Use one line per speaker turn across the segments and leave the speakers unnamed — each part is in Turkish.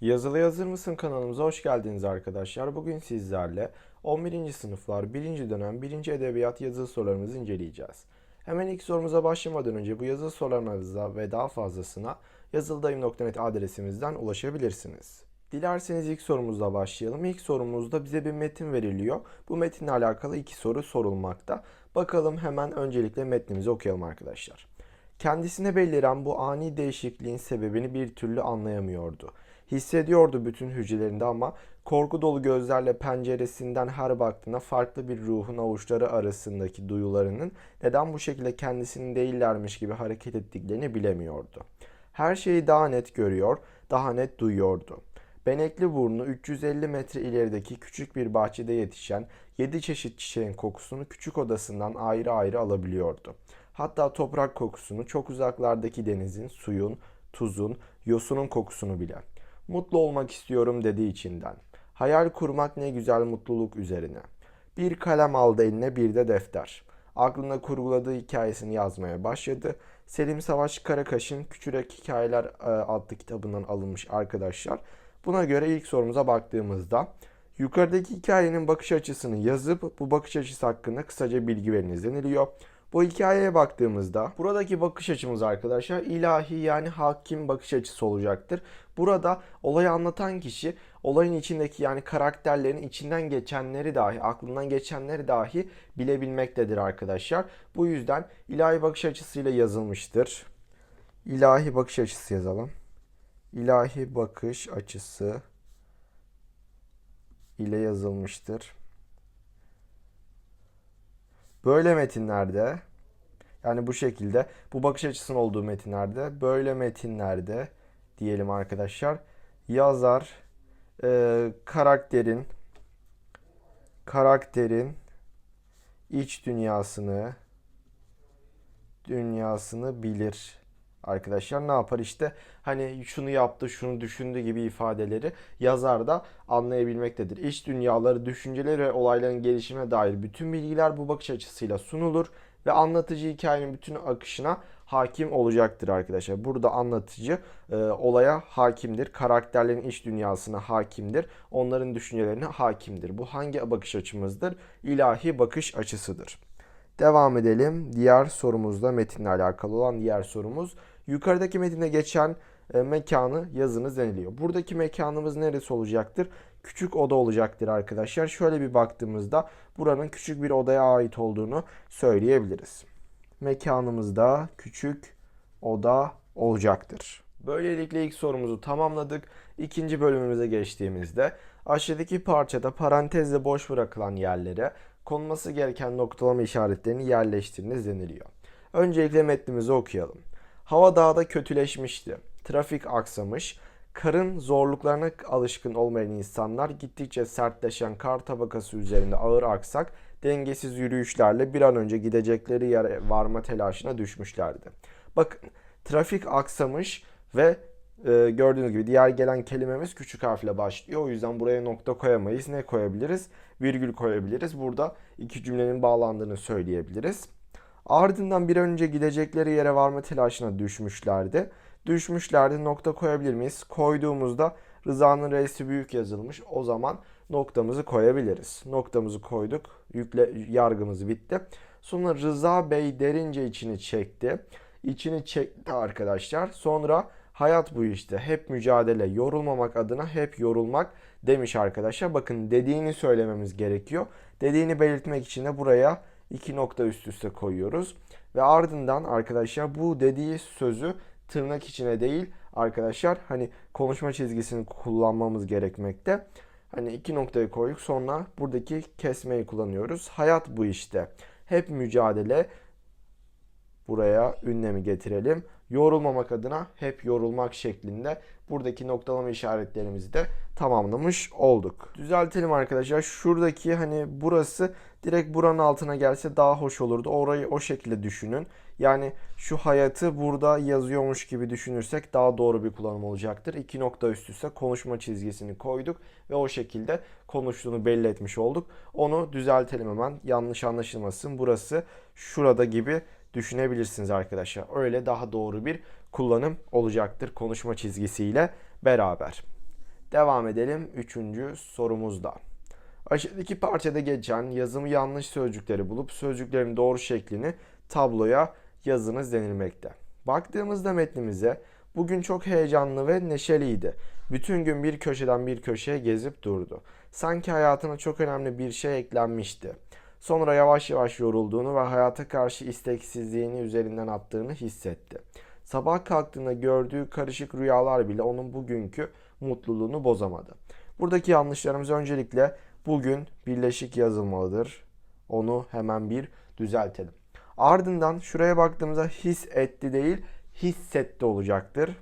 Yazılı Yazır mısın kanalımıza hoş geldiniz arkadaşlar. Bugün sizlerle 11. sınıflar 1. dönem 1. edebiyat yazılı sorularımızı inceleyeceğiz. Hemen ilk sorumuza başlamadan önce bu yazılı sorularımıza ve daha fazlasına yazılıdayım.net adresimizden ulaşabilirsiniz. Dilerseniz ilk sorumuzla başlayalım. İlk sorumuzda bize bir metin veriliyor. Bu metinle alakalı iki soru sorulmakta. Bakalım hemen öncelikle metnimizi okuyalım arkadaşlar. Kendisine beliren bu ani değişikliğin sebebini bir türlü anlayamıyordu. Hissediyordu bütün hücrelerinde ama korku dolu gözlerle penceresinden her baktığında farklı bir ruhun avuçları arasındaki duyularının neden bu şekilde kendisinin değillermiş gibi hareket ettiklerini bilemiyordu. Her şeyi daha net görüyor, daha net duyuyordu. Benekli burnu 350 metre ilerideki küçük bir bahçede yetişen 7 çeşit çiçeğin kokusunu küçük odasından ayrı ayrı alabiliyordu. Hatta toprak kokusunu, çok uzaklardaki denizin, suyun, tuzun, yosunun kokusunu bile. Mutlu olmak istiyorum dedi içinden. Hayal kurmak ne güzel mutluluk üzerine. Bir kalem aldı eline bir de defter. Aklına kurguladığı hikayesini yazmaya başladı. Selim Savaş Karakaş'ın Küçürek Hikayeler e, adlı kitabından alınmış arkadaşlar. Buna göre ilk sorumuza baktığımızda yukarıdaki hikayenin bakış açısını yazıp bu bakış açısı hakkında kısaca bilgi veriniz deniliyor. Bu hikayeye baktığımızda buradaki bakış açımız arkadaşlar ilahi yani hakim bakış açısı olacaktır. Burada olayı anlatan kişi olayın içindeki yani karakterlerin içinden geçenleri dahi aklından geçenleri dahi bilebilmektedir arkadaşlar. Bu yüzden ilahi bakış açısıyla yazılmıştır. İlahi bakış açısı yazalım. İlahi bakış açısı ile yazılmıştır. Böyle metinlerde yani bu şekilde bu bakış açısının olduğu metinlerde böyle metinlerde diyelim arkadaşlar yazar e, karakterin karakterin iç dünyasını dünyasını bilir arkadaşlar ne yapar işte hani şunu yaptı şunu düşündü gibi ifadeleri yazar da anlayabilmektedir. İç dünyaları, düşünceleri ve olayların gelişimine dair bütün bilgiler bu bakış açısıyla sunulur ve anlatıcı hikayenin bütün akışına hakim olacaktır arkadaşlar. Burada anlatıcı e, olaya hakimdir. Karakterlerin iç dünyasına hakimdir. Onların düşüncelerine hakimdir. Bu hangi bakış açımızdır? İlahi bakış açısıdır. Devam edelim. Diğer sorumuzda metinle alakalı olan diğer sorumuz. Yukarıdaki metinde geçen e, mekanı yazınız deniliyor. Buradaki mekanımız neresi olacaktır? Küçük oda olacaktır arkadaşlar. Şöyle bir baktığımızda buranın küçük bir odaya ait olduğunu söyleyebiliriz. Mekanımızda küçük oda olacaktır. Böylelikle ilk sorumuzu tamamladık. İkinci bölümümüze geçtiğimizde aşağıdaki parçada parantezle boş bırakılan yerlere konulması gereken noktalama işaretlerini yerleştiriniz deniliyor. Öncelikle metnimizi okuyalım. Hava dağda kötüleşmişti. Trafik aksamış. Karın zorluklarına alışkın olmayan insanlar gittikçe sertleşen kar tabakası üzerinde ağır aksak, dengesiz yürüyüşlerle bir an önce gidecekleri yere varma telaşına düşmüşlerdi. Bakın trafik aksamış ve e, gördüğünüz gibi diğer gelen kelimemiz küçük harfle başlıyor. O yüzden buraya nokta koyamayız. Ne koyabiliriz? Virgül koyabiliriz. Burada iki cümlenin bağlandığını söyleyebiliriz. Ardından bir önce gidecekleri yere varma telaşına düşmüşlerdi. Düşmüşlerdi nokta koyabilir miyiz? Koyduğumuzda Rıza'nın reisi büyük yazılmış. O zaman noktamızı koyabiliriz. Noktamızı koyduk. Yükle yargımız bitti. Sonra Rıza Bey derince içini çekti. İçini çekti arkadaşlar. Sonra hayat bu işte. Hep mücadele, yorulmamak adına hep yorulmak demiş arkadaşlar. Bakın dediğini söylememiz gerekiyor. Dediğini belirtmek için de buraya iki nokta üst üste koyuyoruz. Ve ardından arkadaşlar bu dediği sözü tırnak içine değil arkadaşlar hani konuşma çizgisini kullanmamız gerekmekte. Hani iki noktayı koyduk sonra buradaki kesmeyi kullanıyoruz. Hayat bu işte. Hep mücadele. Buraya ünlemi getirelim. Yorulmamak adına hep yorulmak şeklinde buradaki noktalama işaretlerimizi de tamamlamış olduk. Düzeltelim arkadaşlar. Şuradaki hani burası direkt buranın altına gelse daha hoş olurdu. Orayı o şekilde düşünün. Yani şu hayatı burada yazıyormuş gibi düşünürsek daha doğru bir kullanım olacaktır. İki nokta üst üste konuşma çizgisini koyduk ve o şekilde konuştuğunu belli etmiş olduk. Onu düzeltelim hemen. Yanlış anlaşılmasın. Burası şurada gibi düşünebilirsiniz arkadaşlar. Öyle daha doğru bir kullanım olacaktır konuşma çizgisiyle beraber. Devam edelim 3. sorumuzda. Aşağıdaki parçada geçen yazımı yanlış sözcükleri bulup sözcüklerin doğru şeklini tabloya yazınız denilmekte. Baktığımızda metnimize bugün çok heyecanlı ve neşeliydi. Bütün gün bir köşeden bir köşeye gezip durdu. Sanki hayatına çok önemli bir şey eklenmişti. Sonra yavaş yavaş yorulduğunu ve hayata karşı isteksizliğini üzerinden attığını hissetti. Sabah kalktığında gördüğü karışık rüyalar bile onun bugünkü mutluluğunu bozamadı. Buradaki yanlışlarımız öncelikle bugün birleşik yazılmalıdır. Onu hemen bir düzeltelim. Ardından şuraya baktığımızda his etti değil hissetti olacaktır.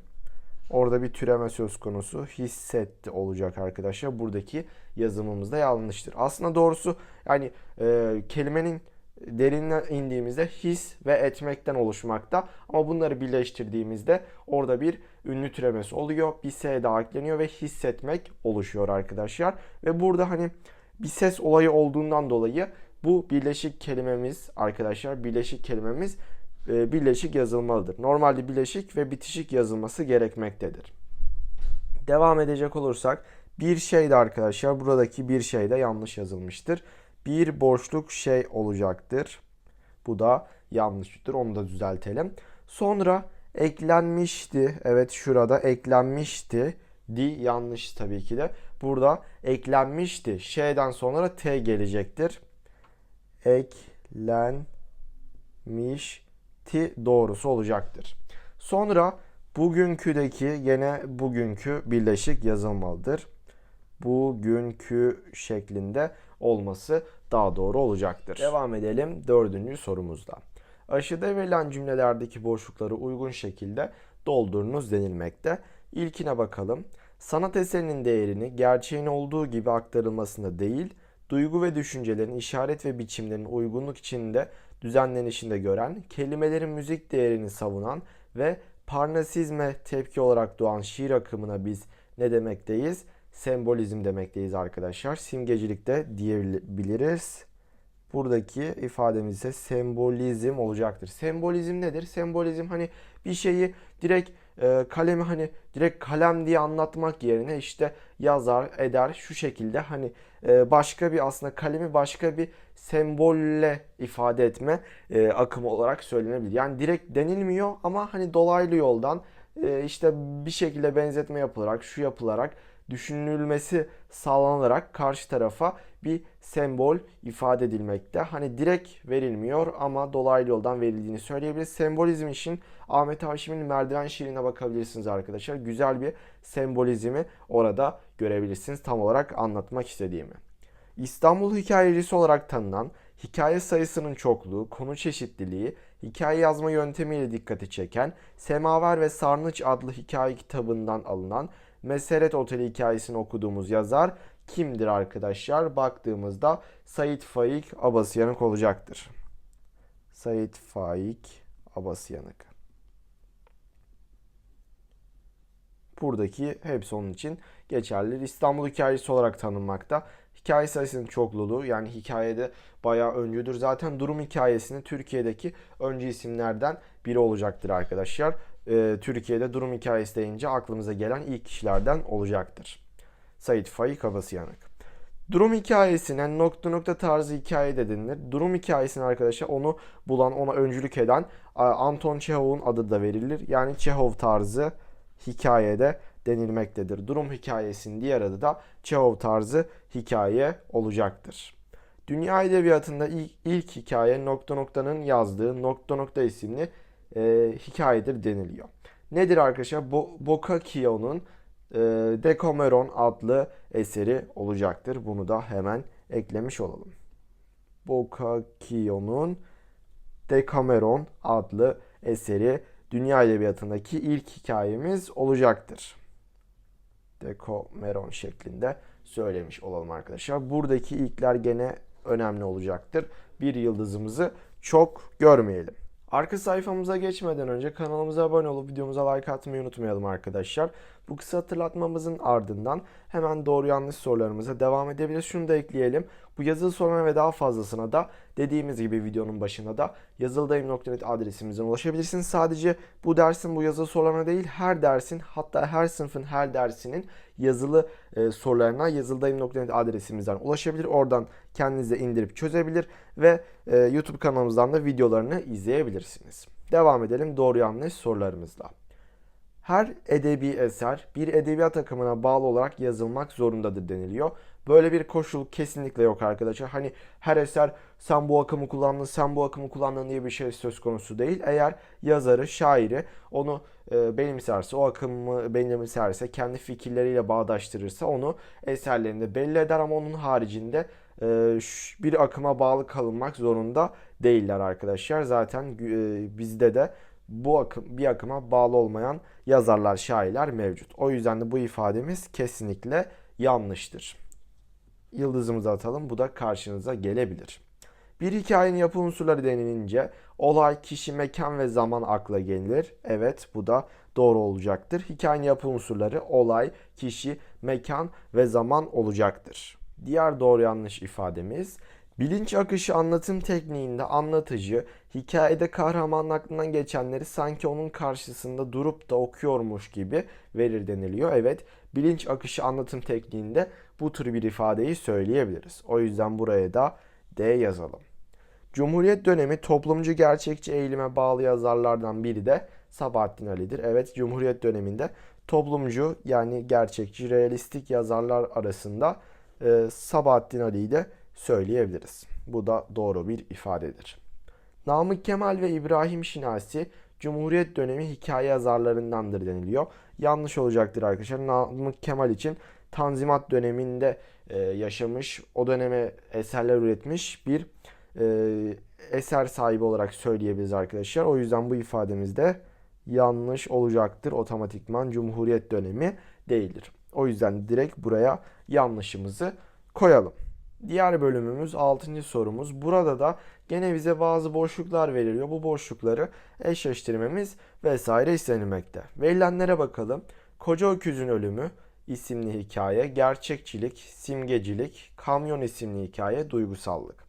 Orada bir türeme söz konusu hissetti olacak arkadaşlar. Buradaki yazımımız da yanlıştır. Aslında doğrusu yani e, kelimenin derinine indiğimizde his ve etmekten oluşmakta. Ama bunları birleştirdiğimizde orada bir ünlü türemesi oluyor. Bir S daha ekleniyor ve hissetmek oluşuyor arkadaşlar. Ve burada hani bir ses olayı olduğundan dolayı bu birleşik kelimemiz arkadaşlar birleşik kelimemiz e, birleşik yazılmalıdır. Normalde birleşik ve bitişik yazılması gerekmektedir. Devam edecek olursak bir şey de arkadaşlar buradaki bir şey de yanlış yazılmıştır. Bir boşluk şey olacaktır. Bu da yanlıştır. Onu da düzeltelim. Sonra eklenmişti. Evet şurada eklenmişti. Di yanlış tabii ki de. Burada eklenmişti. Şeyden sonra T gelecektir. Eklenmişti doğrusu olacaktır. Sonra bugünküdeki gene bugünkü birleşik yazılmalıdır. Bugünkü şeklinde olması daha doğru olacaktır. Devam edelim dördüncü sorumuzda. Aşağıda verilen cümlelerdeki boşlukları uygun şekilde doldurunuz denilmekte. İlkine bakalım. Sanat eserinin değerini gerçeğin olduğu gibi aktarılmasında değil, duygu ve düşüncelerin işaret ve biçimlerin uygunluk içinde düzenlenişinde gören, kelimelerin müzik değerini savunan ve parnasizme tepki olarak doğan şiir akımına biz ne demekteyiz? Sembolizm demekteyiz arkadaşlar. Simgecilikte diyebiliriz. Buradaki ifademiz ise sembolizm olacaktır. Sembolizm nedir? Sembolizm hani bir şeyi direkt e, kalemi hani direkt kalem diye anlatmak yerine işte yazar eder şu şekilde hani e, başka bir aslında kalemi başka bir sembolle ifade etme e, akımı olarak söylenebilir. Yani direkt denilmiyor ama hani dolaylı yoldan e, işte bir şekilde benzetme yapılarak şu yapılarak düşünülmesi sağlanarak karşı tarafa bir sembol ifade edilmekte. Hani direkt verilmiyor ama dolaylı yoldan verildiğini söyleyebiliriz. Sembolizm için Ahmet Haşim'in Merdiven şiirine bakabilirsiniz arkadaşlar. Güzel bir sembolizmi orada görebilirsiniz tam olarak anlatmak istediğimi. İstanbul hikayecisi olarak tanınan hikaye sayısının çokluğu, konu çeşitliliği, hikaye yazma yöntemiyle dikkati çeken Semaver ve Sarnıç adlı hikaye kitabından alınan Meseret Oteli hikayesini okuduğumuz yazar kimdir arkadaşlar? Baktığımızda Sait Faik Abasıyanık olacaktır. Sait Faik Abasıyanık. Buradaki hepsi onun için geçerli. İstanbul hikayesi olarak tanınmakta. Hikaye sayısının çokluluğu yani hikayede bayağı öncüdür. Zaten durum hikayesinin Türkiye'deki öncü isimlerden biri olacaktır arkadaşlar. Ee, Türkiye'de durum hikayesi deyince aklımıza gelen ilk kişilerden olacaktır. Sait Faik Abasıyanık. Durum hikayesine nokta nokta tarzı hikaye de denilir. Durum hikayesine arkadaşlar onu bulan, ona öncülük eden Anton Çehov'un adı da verilir. Yani Çehov tarzı hikayede denilmektedir. Durum hikayesinin diğer adı da Çehov tarzı hikaye olacaktır. Dünya Edebiyatı'nda ilk, ilk hikaye nokta noktanın yazdığı nokta nokta isimli e, hikayedir deniliyor. Nedir arkadaşlar? Bo Boccaccio'nun e, Decameron adlı eseri olacaktır. Bunu da hemen eklemiş olalım. Boccaccio'nun Decameron adlı eseri dünya edebiyatındaki ilk hikayemiz olacaktır. Decameron şeklinde söylemiş olalım arkadaşlar. Buradaki ilkler gene önemli olacaktır. Bir yıldızımızı çok görmeyelim. Arka sayfamıza geçmeden önce kanalımıza abone olup videomuza like atmayı unutmayalım arkadaşlar. Bu kısa hatırlatmamızın ardından hemen doğru yanlış sorularımıza devam edebiliriz. Şunu da ekleyelim. Bu yazılı sorulara ve daha fazlasına da dediğimiz gibi videonun başında da yazılıdayım.net adresimizden ulaşabilirsiniz. Sadece bu dersin bu yazılı sorularına değil her dersin hatta her sınıfın her dersinin yazılı e, sorularına yazılıdayım.net adresimizden ulaşabilir. Oradan kendinize indirip çözebilir ve e, YouTube kanalımızdan da videolarını izleyebilirsiniz. Devam edelim doğru yanlış sorularımızla. Her edebi eser bir edebiyat akımına bağlı olarak yazılmak zorundadır deniliyor. Böyle bir koşul kesinlikle yok arkadaşlar. Hani her eser sen bu akımı kullandın, sen bu akımı kullandın diye bir şey söz konusu değil. Eğer yazarı, şairi onu e, benimserse, o akımı benimserse, kendi fikirleriyle bağdaştırırsa onu eserlerinde belli eder ama onun haricinde e, bir akıma bağlı kalınmak zorunda değiller arkadaşlar. Zaten e, bizde de bu akım, bir akıma bağlı olmayan yazarlar, şairler mevcut. O yüzden de bu ifademiz kesinlikle yanlıştır. Yıldızımızı atalım. Bu da karşınıza gelebilir. Bir hikayenin yapı unsurları denilince olay, kişi, mekan ve zaman akla gelir. Evet bu da doğru olacaktır. Hikayenin yapı unsurları olay, kişi, mekan ve zaman olacaktır. Diğer doğru yanlış ifademiz Bilinç akışı anlatım tekniğinde anlatıcı hikayede kahramanın aklından geçenleri sanki onun karşısında durup da okuyormuş gibi verir deniliyor. Evet, bilinç akışı anlatım tekniğinde bu tür bir ifadeyi söyleyebiliriz. O yüzden buraya da D yazalım. Cumhuriyet dönemi toplumcu gerçekçi eğilime bağlı yazarlardan biri de Sabahattin Ali'dir. Evet, Cumhuriyet döneminde toplumcu yani gerçekçi, realistik yazarlar arasında e, Sabahattin Ali'yi de söyleyebiliriz. Bu da doğru bir ifadedir. Namık Kemal ve İbrahim Şinasi Cumhuriyet dönemi hikaye yazarlarındandır deniliyor. Yanlış olacaktır arkadaşlar. Namık Kemal için Tanzimat döneminde e, yaşamış, o döneme eserler üretmiş bir e, eser sahibi olarak söyleyebiliriz arkadaşlar. O yüzden bu ifademiz de yanlış olacaktır. Otomatikman Cumhuriyet dönemi değildir. O yüzden direkt buraya yanlışımızı koyalım. Diğer bölümümüz 6. sorumuz. Burada da gene bize bazı boşluklar veriliyor. Bu boşlukları eşleştirmemiz vesaire istenilmekte. Verilenlere bakalım. Koca Öküzün Ölümü isimli hikaye, gerçekçilik, simgecilik, kamyon isimli hikaye, duygusallık.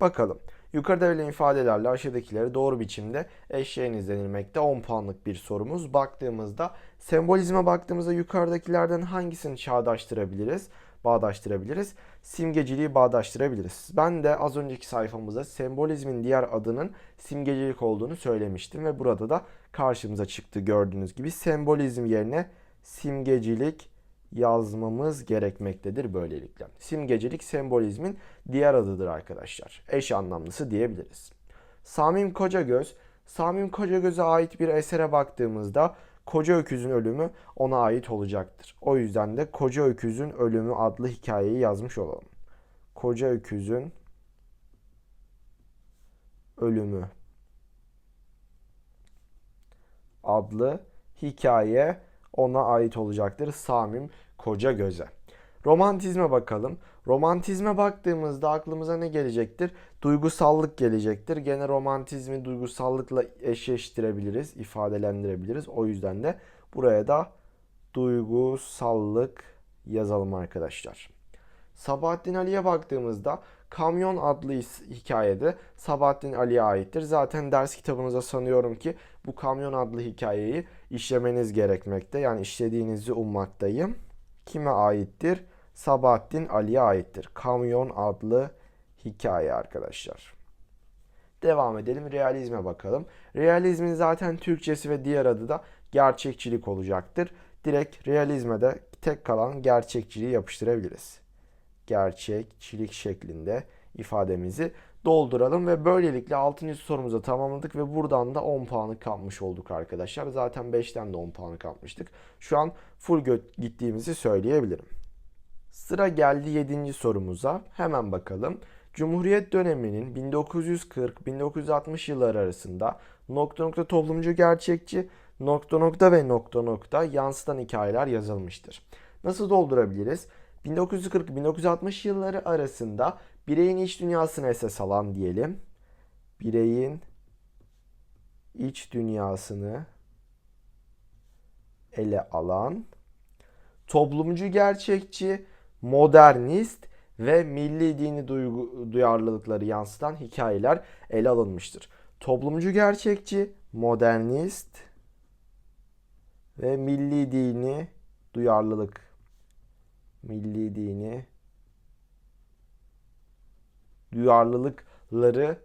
Bakalım. Yukarıda verilen ifadelerle aşağıdakileri doğru biçimde eşeğiniz denilmekte 10 puanlık bir sorumuz. Baktığımızda sembolizme baktığımızda yukarıdakilerden hangisini çağdaştırabiliriz? bağdaştırabiliriz. Simgeciliği bağdaştırabiliriz. Ben de az önceki sayfamızda sembolizmin diğer adının simgecilik olduğunu söylemiştim ve burada da karşımıza çıktı gördüğünüz gibi sembolizm yerine simgecilik yazmamız gerekmektedir böylelikle. Simgecilik sembolizmin diğer adıdır arkadaşlar. Eş anlamlısı diyebiliriz. Samim Kocagöz, Samim Kocagöz'e ait bir esere baktığımızda Koca Öküz'ün ölümü ona ait olacaktır. O yüzden de Koca Öküz'ün ölümü adlı hikayeyi yazmış olalım. Koca Öküz'ün ölümü adlı hikaye ona ait olacaktır. Samim Koca Göze. Romantizme bakalım. Romantizme baktığımızda aklımıza ne gelecektir? Duygusallık gelecektir. Gene romantizmi duygusallıkla eşleştirebiliriz, ifadelendirebiliriz. O yüzden de buraya da duygusallık yazalım arkadaşlar. Sabahattin Ali'ye baktığımızda Kamyon adlı hikayede Sabahattin Ali'ye aittir. Zaten ders kitabınıza sanıyorum ki bu Kamyon adlı hikayeyi işlemeniz gerekmekte. Yani işlediğinizi ummaktayım. Kime aittir? Sabahattin Ali'ye aittir. Kamyon adlı hikaye arkadaşlar. Devam edelim. Realizme bakalım. Realizmin zaten Türkçesi ve diğer adı da gerçekçilik olacaktır. Direkt realizme de tek kalan gerçekçiliği yapıştırabiliriz. Gerçekçilik şeklinde ifademizi dolduralım ve böylelikle 6. sorumuzu tamamladık ve buradan da 10 puanı kapmış olduk arkadaşlar. Zaten 5'ten de 10 puanı kapmıştık. Şu an full gittiğimizi söyleyebilirim. Sıra geldi 7. sorumuza. Hemen bakalım. Cumhuriyet döneminin 1940-1960 yılları arasında nokta nokta toplumcu gerçekçi, nokta nokta ve nokta nokta yansıtan hikayeler yazılmıştır. Nasıl doldurabiliriz? 1940-1960 yılları arasında bireyin iç dünyasını esas alan diyelim. Bireyin iç dünyasını ele alan toplumcu gerçekçi, modernist ve milli dini duygu, duyarlılıkları yansıtan hikayeler ele alınmıştır. Toplumcu gerçekçi, modernist ve milli dini duyarlılık. Milli dini duyarlılıkları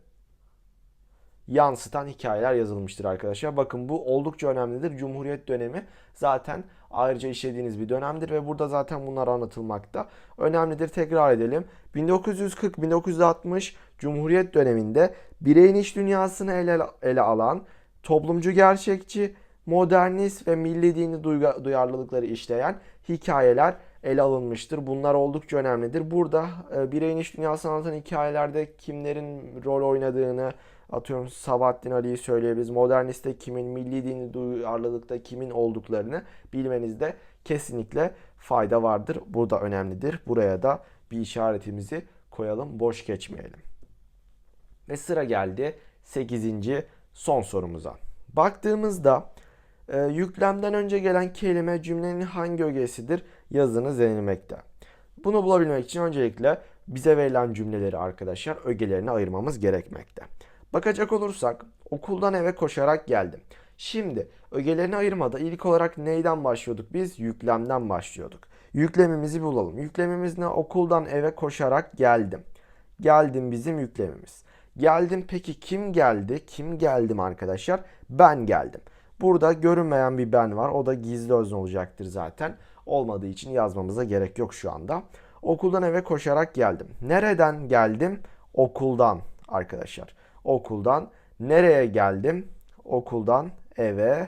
yansıtan hikayeler yazılmıştır arkadaşlar. Bakın bu oldukça önemlidir. Cumhuriyet dönemi zaten ayrıca işlediğiniz bir dönemdir ve burada zaten bunlar anlatılmakta. Önemlidir tekrar edelim. 1940-1960 Cumhuriyet döneminde bireyin iş dünyasını ele, ele alan toplumcu gerçekçi, modernist ve milli dini duyarlılıkları işleyen hikayeler ele alınmıştır. Bunlar oldukça önemlidir. Burada e, bireyin iş dünyasını anlatan hikayelerde kimlerin rol oynadığını, atıyorum Sabahattin Ali'yi söyleyebiliriz. Moderniste kimin, milli dini duyarlılıkta kimin olduklarını bilmenizde kesinlikle fayda vardır. Bu da önemlidir. Buraya da bir işaretimizi koyalım. Boş geçmeyelim. Ve sıra geldi 8. son sorumuza. Baktığımızda e, yüklemden önce gelen kelime cümlenin hangi ögesidir yazınız denilmekte. Bunu bulabilmek için öncelikle bize verilen cümleleri arkadaşlar ögelerine ayırmamız gerekmekte. Bakacak olursak okuldan eve koşarak geldim. Şimdi ögelerini ayırmada ilk olarak neyden başlıyorduk? Biz yüklemden başlıyorduk. Yüklemimizi bulalım. Yüklemimiz ne? Okuldan eve koşarak geldim. Geldim bizim yüklemimiz. Geldim peki kim geldi? Kim geldim arkadaşlar? Ben geldim. Burada görünmeyen bir ben var. O da gizli özne olacaktır zaten. Olmadığı için yazmamıza gerek yok şu anda. Okuldan eve koşarak geldim. Nereden geldim? Okuldan arkadaşlar. Okuldan nereye geldim? Okuldan eve.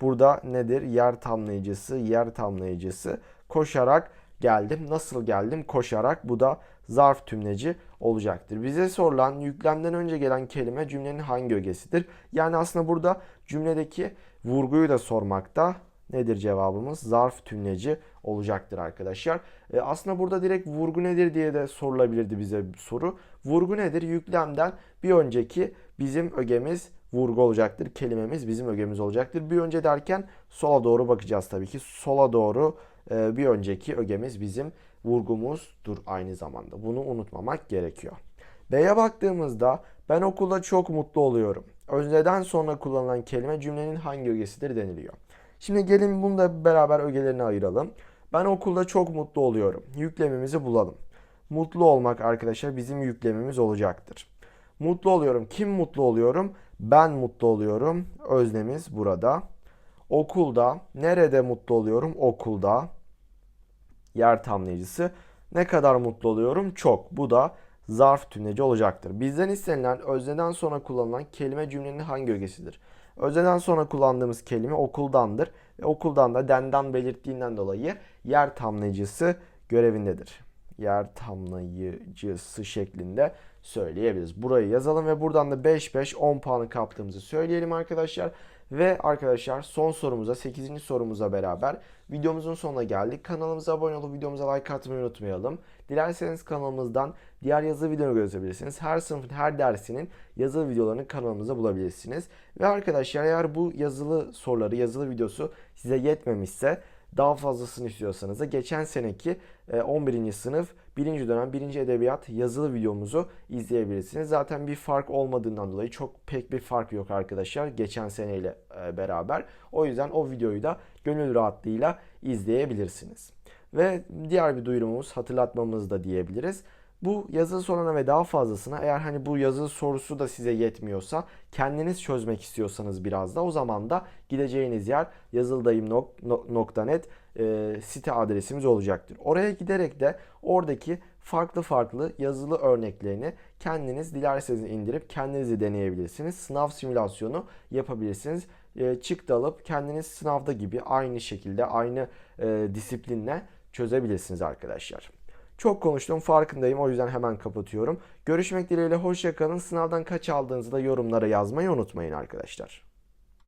Burada nedir? Yer tamlayıcısı, yer tamlayıcısı. Koşarak geldim. Nasıl geldim? Koşarak. Bu da zarf tümleci olacaktır. Bize sorulan yüklemden önce gelen kelime cümlenin hangi ögesidir? Yani aslında burada cümledeki vurguyu da sormakta. Nedir cevabımız? Zarf tümleci olacaktır arkadaşlar. E aslında burada direkt vurgu nedir diye de sorulabilirdi bize bir soru. Vurgu nedir? Yüklemden bir önceki bizim ögemiz vurgu olacaktır. Kelimemiz bizim ögemiz olacaktır. Bir önce derken sola doğru bakacağız tabii ki. Sola doğru e, bir önceki ögemiz bizim vurgumuzdur aynı zamanda. Bunu unutmamak gerekiyor. B'ye baktığımızda ben okulda çok mutlu oluyorum. Özneden sonra kullanılan kelime cümlenin hangi ögesidir deniliyor. Şimdi gelin bunu da beraber ögelerini ayıralım. Ben okulda çok mutlu oluyorum. Yüklemimizi bulalım. Mutlu olmak arkadaşlar bizim yüklemimiz olacaktır. Mutlu oluyorum. Kim mutlu oluyorum? Ben mutlu oluyorum. Öznemiz burada. Okulda. Nerede mutlu oluyorum? Okulda. Yer tamlayıcısı. Ne kadar mutlu oluyorum? Çok. Bu da zarf tümleci olacaktır. Bizden istenilen özneden sonra kullanılan kelime cümlenin hangi ögesidir? Özneden sonra kullandığımız kelime okuldandır. Ve okuldan da denden belirttiğinden dolayı yer tamlayıcısı görevindedir. Yer tamlayıcısı şeklinde söyleyebiliriz. Burayı yazalım ve buradan da 5-5 10 puanı kaptığımızı söyleyelim arkadaşlar. Ve arkadaşlar son sorumuza 8. sorumuza beraber videomuzun sonuna geldik. Kanalımıza abone olup videomuza like atmayı unutmayalım. Dilerseniz kanalımızdan diğer yazılı videoları görebilirsiniz. Her sınıfın her dersinin yazılı videolarını kanalımızda bulabilirsiniz. Ve arkadaşlar eğer bu yazılı soruları, yazılı videosu size yetmemişse daha fazlasını istiyorsanız da geçen seneki 11. sınıf 1. dönem 1. edebiyat yazılı videomuzu izleyebilirsiniz. Zaten bir fark olmadığından dolayı çok pek bir fark yok arkadaşlar geçen seneyle beraber. O yüzden o videoyu da gönül rahatlığıyla izleyebilirsiniz. Ve diğer bir duyurumumuz hatırlatmamız da diyebiliriz. Bu yazılı soruna ve daha fazlasına eğer hani bu yazılı sorusu da size yetmiyorsa kendiniz çözmek istiyorsanız biraz da o zaman da gideceğiniz yer yazıldayım.net e, site adresimiz olacaktır. Oraya giderek de oradaki farklı farklı yazılı örneklerini kendiniz dilerseniz indirip kendinizi deneyebilirsiniz. Sınav simülasyonu yapabilirsiniz. E, çıktı alıp kendiniz sınavda gibi aynı şekilde aynı e, disiplinle çözebilirsiniz arkadaşlar. Çok konuştum farkındayım o yüzden hemen kapatıyorum. Görüşmek dileğiyle hoşçakalın. Sınavdan kaç aldığınızı da yorumlara yazmayı unutmayın arkadaşlar.